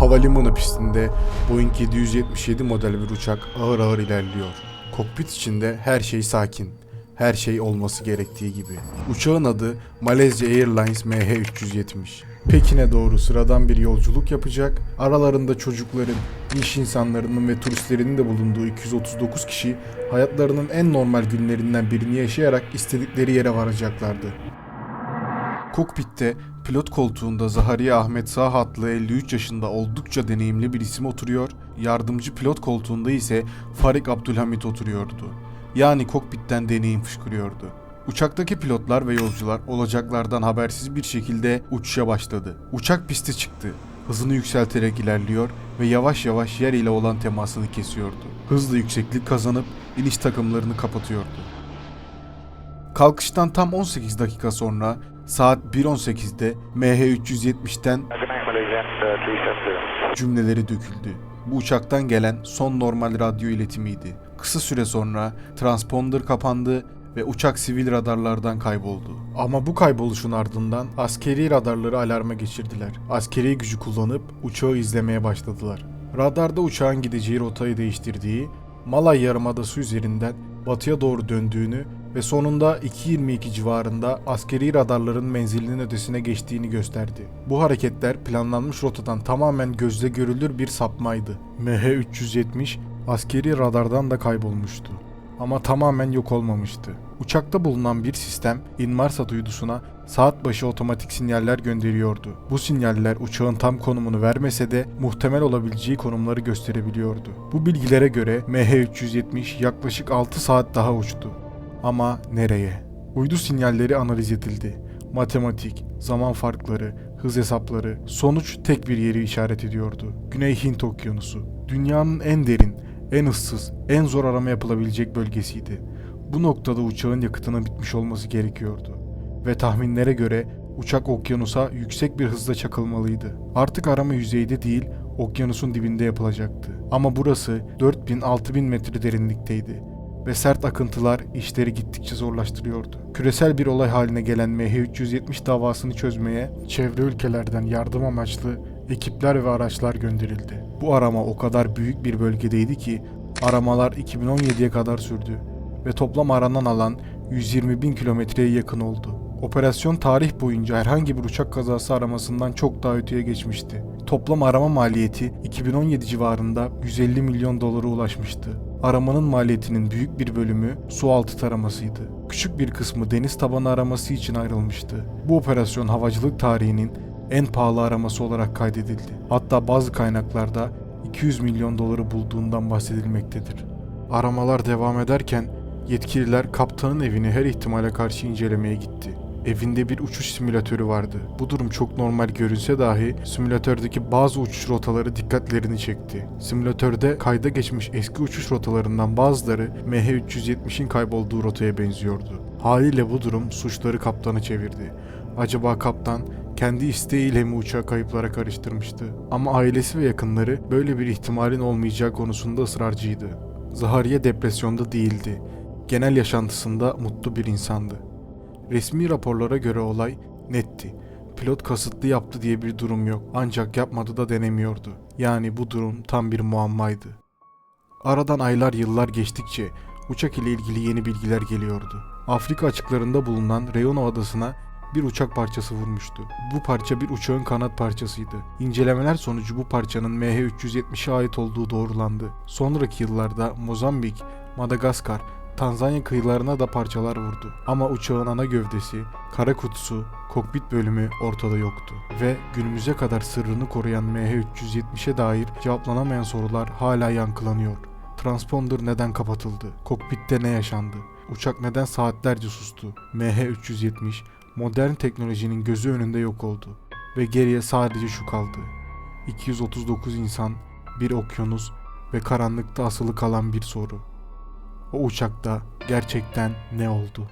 Havalimanı pistinde Boeing 777 model bir uçak ağır ağır ilerliyor. Kokpit içinde her şey sakin. Her şey olması gerektiği gibi. Uçağın adı Malaysia Airlines MH370. Pekin'e doğru sıradan bir yolculuk yapacak. Aralarında çocukların, iş insanlarının ve turistlerin de bulunduğu 239 kişi hayatlarının en normal günlerinden birini yaşayarak istedikleri yere varacaklardı. Kokpitte pilot koltuğunda Zahariye Ahmet Sağ adlı 53 yaşında oldukça deneyimli bir isim oturuyor, yardımcı pilot koltuğunda ise Farik Abdülhamit oturuyordu. Yani kokpitten deneyim fışkırıyordu. Uçaktaki pilotlar ve yolcular olacaklardan habersiz bir şekilde uçuşa başladı. Uçak piste çıktı. Hızını yükselterek ilerliyor ve yavaş yavaş yer ile olan temasını kesiyordu. Hızlı yükseklik kazanıp iniş takımlarını kapatıyordu. Kalkıştan tam 18 dakika sonra saat 1.18'de MH370'ten Good night, Malaysia, uh, 370. cümleleri döküldü. Bu uçaktan gelen son normal radyo iletimiydi. Kısa süre sonra transponder kapandı ve uçak sivil radarlardan kayboldu. Ama bu kayboluşun ardından askeri radarları alarma geçirdiler. Askeri gücü kullanıp uçağı izlemeye başladılar. Radarda uçağın gideceği rotayı değiştirdiği, Malay Yarımadası üzerinden batıya doğru döndüğünü ve sonunda 2.22 civarında askeri radarların menzilinin ötesine geçtiğini gösterdi. Bu hareketler planlanmış rotadan tamamen gözle görülür bir sapmaydı. MH370 askeri radardan da kaybolmuştu. Ama tamamen yok olmamıştı. Uçakta bulunan bir sistem Inmarsat uydusuna saat başı otomatik sinyaller gönderiyordu. Bu sinyaller uçağın tam konumunu vermese de muhtemel olabileceği konumları gösterebiliyordu. Bu bilgilere göre MH370 yaklaşık 6 saat daha uçtu. Ama nereye? Uydu sinyalleri analiz edildi. Matematik, zaman farkları, hız hesapları, sonuç tek bir yeri işaret ediyordu. Güney Hint Okyanusu. Dünyanın en derin, en ıssız, en zor arama yapılabilecek bölgesiydi. Bu noktada uçağın yakıtının bitmiş olması gerekiyordu. Ve tahminlere göre uçak okyanusa yüksek bir hızla çakılmalıydı. Artık arama yüzeyde değil, okyanusun dibinde yapılacaktı. Ama burası 4000-6000 metre derinlikteydi ve sert akıntılar işleri gittikçe zorlaştırıyordu. Küresel bir olay haline gelen MH370 davasını çözmeye çevre ülkelerden yardım amaçlı ekipler ve araçlar gönderildi. Bu arama o kadar büyük bir bölgedeydi ki aramalar 2017'ye kadar sürdü ve toplam aranan alan 120 bin kilometreye yakın oldu. Operasyon tarih boyunca herhangi bir uçak kazası aramasından çok daha öteye geçmişti. Toplam arama maliyeti 2017 civarında 150 milyon dolara ulaşmıştı. Aramanın maliyetinin büyük bir bölümü su altı taramasıydı. Küçük bir kısmı deniz tabanı araması için ayrılmıştı. Bu operasyon havacılık tarihinin en pahalı araması olarak kaydedildi. Hatta bazı kaynaklarda 200 milyon doları bulduğundan bahsedilmektedir. Aramalar devam ederken yetkililer kaptanın evini her ihtimale karşı incelemeye gitti. Evinde bir uçuş simülatörü vardı. Bu durum çok normal görünse dahi simülatördeki bazı uçuş rotaları dikkatlerini çekti. Simülatörde kayda geçmiş eski uçuş rotalarından bazıları MH370'in kaybolduğu rotaya benziyordu. Haliyle bu durum suçları kaptanı çevirdi. Acaba kaptan kendi isteğiyle mi uçağı kayıplara karıştırmıştı? Ama ailesi ve yakınları böyle bir ihtimalin olmayacağı konusunda ısrarcıydı. Zahariye depresyonda değildi. Genel yaşantısında mutlu bir insandı. Resmi raporlara göre olay netti. Pilot kasıtlı yaptı diye bir durum yok. Ancak yapmadı da denemiyordu. Yani bu durum tam bir muammaydı. Aradan aylar yıllar geçtikçe uçak ile ilgili yeni bilgiler geliyordu. Afrika açıklarında bulunan Reunion adasına bir uçak parçası vurmuştu. Bu parça bir uçağın kanat parçasıydı. İncelemeler sonucu bu parçanın MH370'e ait olduğu doğrulandı. Sonraki yıllarda Mozambik, Madagaskar, Tanzanya kıyılarına da parçalar vurdu. Ama uçağın ana gövdesi, kara kutusu, kokpit bölümü ortada yoktu. Ve günümüze kadar sırrını koruyan MH370'e dair cevaplanamayan sorular hala yankılanıyor. Transponder neden kapatıldı? Kokpitte ne yaşandı? Uçak neden saatlerce sustu? MH370 modern teknolojinin gözü önünde yok oldu. Ve geriye sadece şu kaldı. 239 insan, bir okyanus ve karanlıkta asılı kalan bir soru. O uçakta gerçekten ne oldu?